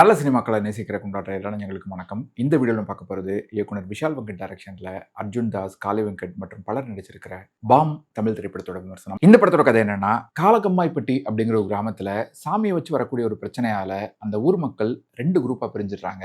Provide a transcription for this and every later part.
நல்ல சினிமாக்களை நேசிக்கிற கொண்டாடுற இளைஞர்களுக்கு வணக்கம். இந்த வீடியோவில் பார்க்க போகிறது இயக்குனர் விஷால் வெங்கட் டைரக்ஷனில் அர்ஜுன் தாஸ் காளி வெங்கட் மற்றும் பலர் நடிச்சிருக்கிற பாம் தமிழ் திரைப்படத்தோட விமர்சனம். இந்த படத்தோட கதை என்னன்னா காலகம்மாய்ப்பட்டி அப்படிங்கிற ஒரு கிராமத்தில் சாமியை வச்சு வரக்கூடிய ஒரு பிரச்சனையால் அந்த ஊர் மக்கள் ரெண்டு குரூப்பாக பிரிஞ்சிடுறாங்க.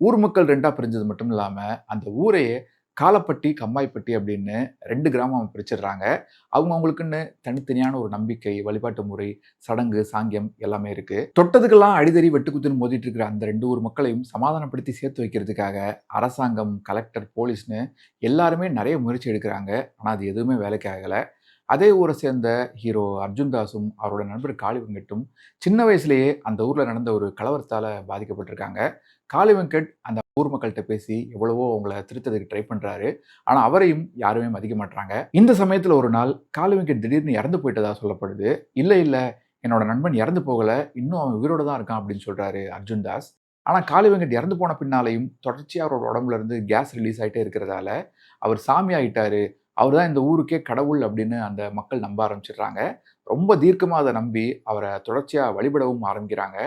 ஊர் மக்கள் ரெண்டாக பிரிஞ்சது மட்டும் இல்லாமல் அந்த ஊரையே காலப்பட்டி கம்மாய்ப்பட்டி அப்படின்னு ரெண்டு கிராமம் பிரிச்சிடுறாங்க. அவங்க அவங்களுக்குன்னு தனித்தனியான ஒரு நம்பிக்கை வழிபாட்டு முறை சடங்கு சாங்கியம் எல்லாமே இருக்கு. தொட்டதுக்கெல்லாம் அடிதறி வெட்டுக்குத்துன்னு மோதிட்டு இருக்கிற அந்த ரெண்டு ஊர் மக்களையும் சமாதானப்படுத்தி சேர்த்து வைக்கிறதுக்காக அரசாங்கம் கலெக்டர் போலீஸ்னு எல்லாருமே நிறைய முயற்சி எடுக்கிறாங்க. ஆனால் அது எதுவுமே வேலைக்கு ஆகலை. அதே ஊரை சேர்ந்த ஹீரோ அர்ஜுன் தாஸும் அவரோட நண்பர் காளி வெங்கட்டும் சின்ன வயசுலேயே அந்த ஊரில் நடந்த ஒரு கலவரத்தால் பாதிக்கப்பட்டிருக்காங்க. காளி வெங்கட் அந்த ஊர் மக்கள்கிட்ட பேசி எவ்வளவோ அவங்கள திருத்ததுக்கு ட்ரை பண்ணுறாரு ஆனால் அவரையும் யாருமே மதிக்க மாட்டாங்க இந்த சமயத்தில் ஒரு நாள் காளி வெங்கட் திடீர்னு இறந்து போயிட்டதாக சொல்லப்படுது. இல்லை இல்லை என்னோட நண்பன் இறந்து போகலை. இன்னும் அவன் உயிரோட தான் இருக்கான் அப்படின்னு சொல்கிறாரு அர்ஜுன் தாஸ் ஆனால் காளி வெங்கட் இறந்து போன பின்னாலையும் தொடர்ச்சியாக அவரோட உடம்புல இருந்து கேஸ் ரிலீஸ் ஆகிட்டே இருக்கிறதால அவர் சாமி ஆகிட்டாரு அவர் தான் இந்த ஊருக்கே கடவுள் அப்படின்னு அந்த மக்கள் நம்ப ஆரம்பிச்சிடுறாங்க. ரொம்ப தீர்க்கமாக அதை நம்பி அவரை தொடர்ச்சியாக வழிபடவும் ஆரம்பிக்கிறாங்க.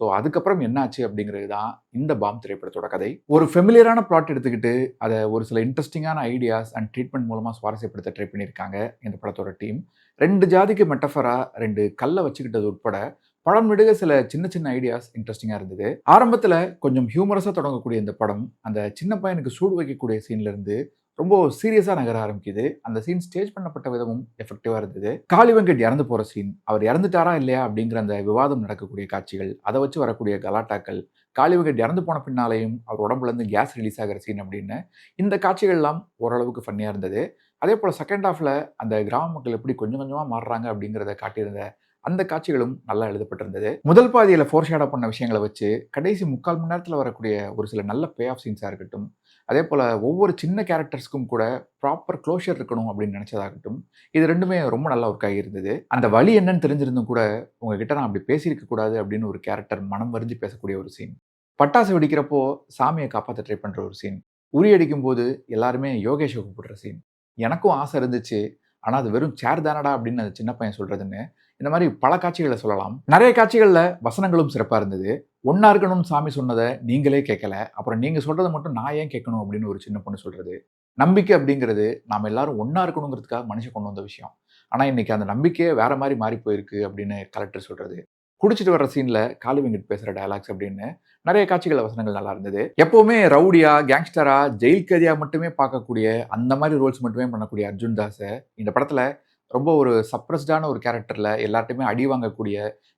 ஸோ அதுக்கப்புறம் என்னாச்சு அப்படிங்கிறது தான் இந்த பாம் திரைப்படத்தோட கதை. ஒரு ஃபெமிலியரான பிளாட் எடுத்துக்கிட்டு அதை ஒரு சில இன்ட்ரெஸ்டிங்கான ஐடியாஸ் அண்ட் ட்ரீட்மெண்ட் மூலமாக சுவாரஸ்யப்படுத்த ட்ரை பண்ணியிருக்காங்க இந்த படத்தோட டீம் ரெண்டு ஜாதிக்கு மெட்டஃபராக ரெண்டு கல்லை வச்சுக்கிட்டது உட்பட படம் விடுக சில சின்ன சின்ன ஐடியாஸ் இன்ட்ரெஸ்டிங்காக இருந்தது. ஆரம்பத்தில் கொஞ்சம் ஹியூமரஸாக தொடங்கக்கூடிய இந்த படம் அந்த சின்ன பையனுக்கு சூடு வைக்கக்கூடிய சீன்லேருந்து ரொம்ப சீரியஸாக நகர ஆரம்பிக்குது. அந்த சீன் ஸ்டேஜ் பண்ணப்பட்ட விதமும் எஃபெக்டிவாக இருந்தது. காளி வெங்கட் இறந்து போகிற சீன் அவர் இறந்துட்டாரா இல்லையா அப்படிங்கிற அந்த விவாதம் நடக்கக்கூடிய காட்சிகள் அதை வச்சு வரக்கூடிய கலாட்டாக்கள் காளி வெங்கட் இறந்து போன பின்னாலேயும் அவர் உடம்புலேருந்து கேஸ் ரிலீஸ் ஆகிற சீன் அப்படின்னு இந்த காட்சிகள்லாம் ஓரளவுக்கு ஃபன்னியாக இருந்தது. அதே போல் செகண்ட் ஹாஃபில் அந்த கிராம மக்கள் எப்படி கொஞ்சம் கொஞ்சமாக மாறுறாங்க அப்படிங்கிறத காட்டியிருந்த அந்த காட்சிகளும் நல்லா எழுதப்பட்டிருந்தது. முதல் பாதியில் ஃபோர்ஷேடா பண்ண விஷயங்களை வச்சு கடைசி முக்கால் மணி நேரத்தில் வரக்கூடிய ஒரு சில நல்ல பே ஆஃப் சீன்ஸாக இருக்கட்டும் அதே போல் ஒவ்வொரு சின்ன கேரக்டர்ஸ்க்கும் கூட ப்ராப்பர் க்ளோஷர் இருக்கணும் அப்படின்னு நினச்சதாகட்டும் இது ரெண்டுமே ரொம்ப நல்லா ஒர்க் ஆகியிருந்தது. அந்த வழி என்னன்னு தெரிஞ்சிருந்தும் கூட உங்ககிட்ட நான் அப்படி பேசியிருக்க கூடாது அப்படின்னு ஒரு கேரக்டர் மனம் வரிஞ்சு பேசக்கூடிய ஒரு சீன் பட்டாசு வெடிக்கிறப்போ சாமியை காப்பாற்ற ட்ரை பண்ணுற ஒரு சீன் உரி அடிக்கும் போது எல்லாருமே யோகேஷை கூப்பிடுற சீன் எனக்கும் ஆசை இருந்துச்சு ஆனால் அது வெறும் சேர் தானடா அப்படின்னு அந்த சின்ன பையன் சொல்கிறதுன்னு இந்த மாதிரி பல காட்சிகளை சொல்லலாம். நிறைய காட்சிகளில் வசனங்களும் சிறப்பாக இருந்தது. ஒன்றா இருக்கணும்னு சாமி சொன்னதை நீங்களே கேட்கல. அப்புறம் நீங்கள் சொல்கிறத மட்டும் நான் ஏன் கேட்கணும்? அப்படின்னு ஒரு சின்ன பொண்ணு சொல்கிறது நம்பிக்கை அப்படிங்கிறது நாம் எல்லாரும் ஒன்றா இருக்கணுங்கிறதுக்காக மனுஷன் கொண்டு வந்த விஷயம். ஆனால் இன்றைக்கி அந்த நம்பிக்கையே வேறு மாதிரி மாறி போயிருக்கு அப்படின்னு கலெக்டர் சொல்கிறது குடிச்சிட்டு வர்ற சீனில் காலி வெங்கட் பேசுகிற டயலாக்ஸ் அப்படின்னு நிறைய காட்சிகள் வசனங்கள் நல்லா இருந்தது. எப்போவுமே ரவுடியா கேங்ஸ்டரா ஜெயில் கதியாக மட்டுமே பார்க்கக்கூடிய அந்த மாதிரி ரோல்ஸ் மட்டுமே பண்ணக்கூடிய அர்ஜுன் தாஸை இந்த படத்தில் ரொம்ப ஒரு சப்ரஸ்டான ஒரு கேரக்டரில் எல்லார்ட்டையுமே அடி வாங்கக்கூடிய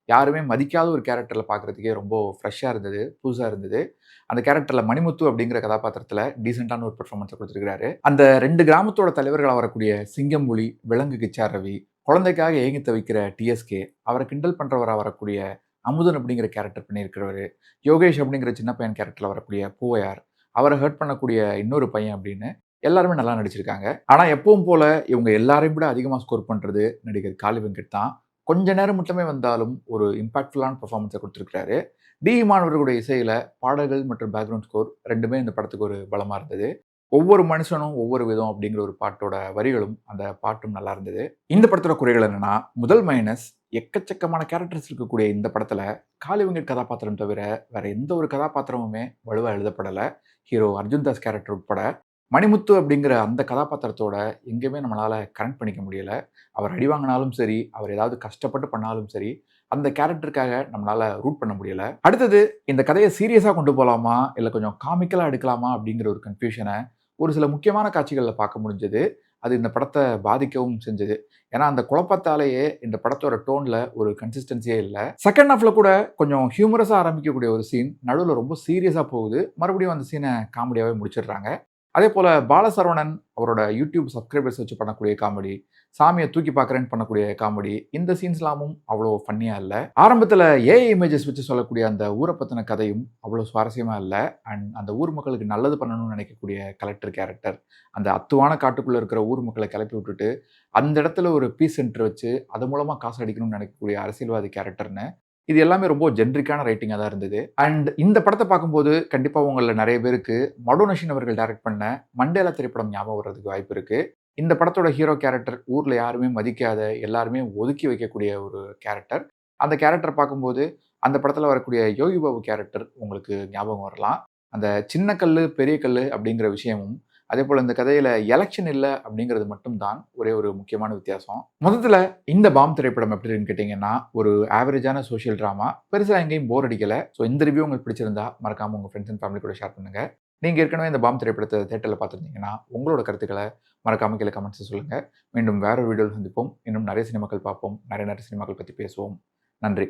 யாருமே மதிக்காத ஒரு கேரக்டரில் பார்க்குறதுக்கே ரொம்ப ஃப்ரெஷ்ஷாக இருந்தது புதுசாக இருந்தது. அந்த கேரக்டரில் மணிமுத்து அப்படிங்கிற கதாபாத்திரத்தில் டீசெண்டான ஒரு பெர்ஃபார்மன்ஸை கொடுத்துருக்காரு அந்த ரெண்டு கிராமத்தோட தலைவர்களாக வரக்கூடிய சிங்கம்புலி விலங்கு கிச்சார் ரவி குழந்தைக்காக ஏங்கி தவிக்கிற டிஎஸ்கே அவரை கிண்டல் பண்ணுறவராக வரக்கூடிய அமுதன் அப்படிங்கிற கேரக்டர் பண்ணியிருக்கிறவர் யோகேஷ் அப்படிங்கிற சின்ன பையன் கேரக்டரில் வரக்கூடிய பூவையார் அவரை ஹர்ட் பண்ணக்கூடிய இன்னொரு பையன் அப்படின்னு எல்லாருமே நல்லா நடிச்சிருக்காங்க. ஆனால் எப்பவும் போல இவங்க எல்லாரையும் விட அதிகமாக ஸ்கோர் பண்ணுறது நடிகர் காளி வெங்கட் தான். கொஞ்ச நேரம் மட்டுமே வந்தாலும் ஒரு இம்பாக்ட்ஃபுல்லான பர்ஃபார்மன்ஸை கொடுத்துருக்காரு டி மாணவர்களுடைய இசையில் பாடல்கள் மற்றும் பேக்ரவுண்ட் ஸ்கோர் ரெண்டுமே இந்த படத்துக்கு ஒரு பலமாக இருந்தது. ஒவ்வொரு மனுஷனும் ஒவ்வொரு விதம் அப்படிங்கிற ஒரு பாட்டோட வரிகளும் அந்த பாட்டும் நல்லா இருந்தது. இந்த படத்தோட குறைகள் என்னன்னா முதல் மைனஸ் எக்கச்சக்கமான கேரக்டர்ஸ் இருக்கக்கூடிய இந்த படத்தில் காளிவெங்கட் கதாபாத்திரம் தவிர வேற எந்த ஒரு கதாபாத்திரமுமே வலுவாக எழுதப்படலை. ஹீரோ அர்ஜுன் தாஸ் கேரக்டர் உட்பட மணிமுத்து அப்படிங்கிற அந்த கதாபாத்திரத்தோட எங்கேயுமே நம்மளால் கனெக்ட் பண்ணிக்க முடியல. அவர் அடி வாங்கினாலும் சரி அவர் ஏதாவது கஷ்டப்பட்டு பண்ணாலும் சரி அந்த கேரக்டருக்காக நம்மளால் ரூட் பண்ண முடியலை. அடுத்தது இந்த கதையை சீரியஸாக கொண்டு போகலாமா இல்லை கொஞ்சம் காமிக்கலாக எடுக்கலாமா அப்படிங்கிற ஒரு கன்ஃபியூஷனை ஒரு சில முக்கியமான காட்சிகளில் பார்க்க முடிஞ்சது. அது இந்த படத்தை பாதிக்கவும் செஞ்சது. ஏன்னா அந்த குழப்பத்தாலேயே இந்த படத்தோட டோனில் ஒரு கன்சிஸ்டன்சியே இல்லை. செகண்ட் ஹாஃபில் கூட கொஞ்சம் ஹியூமரஸாக ஆரம்பிக்கக்கூடிய ஒரு சீன் நடுவில் ரொம்ப சீரியஸாக போகுது. மறுபடியும் அந்த சீனை காமெடியாகவே முடிச்சிடுறாங்க. அதே போல் பாலசரவணன் அவரோட யூடியூப் சப்ஸ்கிரைபர்ஸ் வச்சு பண்ணக்கூடிய காமெடி சாமியை தூக்கி பார்க்குறேன்னு பண்ணக்கூடிய காமெடி இந்த சீன்ஸ்லாமும் அவ்வளோ ஃபன்னியாக இல்லை. ஆரம்பத்தில் ஏஐ இமேஜஸ் வச்சு சொல்லக்கூடிய அந்த ஊரை பற்றின கதையும் அவ்வளோ சுவாரஸ்யமாக இல்லை. அண்ட் அந்த ஊர் மக்களுக்கு நல்லது பண்ணணும்னு நினைக்கக்கூடிய கலெக்டர் கேரக்டர் அந்த அத்துவான காட்டுக்குள்ளே இருக்கிற ஊர் மக்களை கிளப்பி விட்டுட்டு அந்த இடத்துல ஒரு பீஸ் சென்டர் வச்சு அது மூலமாக காசு அடிக்கணும்னு நினைக்கக்கூடிய அரசியல்வாதி கேரக்டர்னு இது எல்லாமே ரொம்ப ஜென்ரிக்கான ரைட்டிங்காக தான் இருந்தது. அண்ட் இந்த படத்தை பார்க்கும்போது கண்டிப்பாக உங்களில் நிறைய பேருக்கு மடோனஷின் அவர்கள் டைரக்ட் பண்ண மண்டேலா திரைப்படம் ஞாபகம் வர்றதுக்கு வாய்ப்பு இருக்குது இந்த படத்தோட ஹீரோ கேரக்டர் ஊரில் யாருமே மதிக்காத எல்லாருமே ஒதுக்கி வைக்கக்கூடிய ஒரு கேரக்டர் அந்த கேரக்டர் பார்க்கும்போது அந்த படத்தில் வரக்கூடிய யோகி பாபு கேரக்டர் உங்களுக்கு ஞாபகம் வரலாம். அந்த சின்ன கல் பெரிய கல் அப்படிங்கிற விஷயமும் அதே போல் இந்த கதையில் எலெக்ஷன் இல்லை அப்படிங்கிறது மட்டும்தான் ஒரே ஒரு முக்கியமான வித்தியாசம். மொத்தத்தில் இந்த பாம் திரைப்படம் எப்படி இருக்குன்னு கேட்டிங்கன்னா ஒரு ஆவரேஜான சோஷியல் ட்ராமா பெருசாக எங்கேயும் போர் அடிக்கலை. ஸோ இந்த ரிவ்யூ உங்களுக்கு பிடிச்சிருந்தா மறக்காமல் உங்கள் ஃப்ரெண்ட்ஸ் அண்ட் ஃபேமிலி கூட ஷேர் பண்ணுங்கள் நீங்கள் ஏற்கனவே இந்த பாம் திரைப்படத்தை தேட்டரில் பார்த்துருந்தீங்கன்னா உங்களோட கருத்துக்களை மறக்காமல் கீழே கமெண்ட்ஸ் சொல்லுங்கள் மீண்டும் வேறு ஒரு வீடியோவில் சந்திப்போம். இன்னும் நிறைய சினிமாக்கள் பார்ப்போம். நிறைய நிறைய சினிமாக்கள் பற்றி பேசுவோம். நன்றி.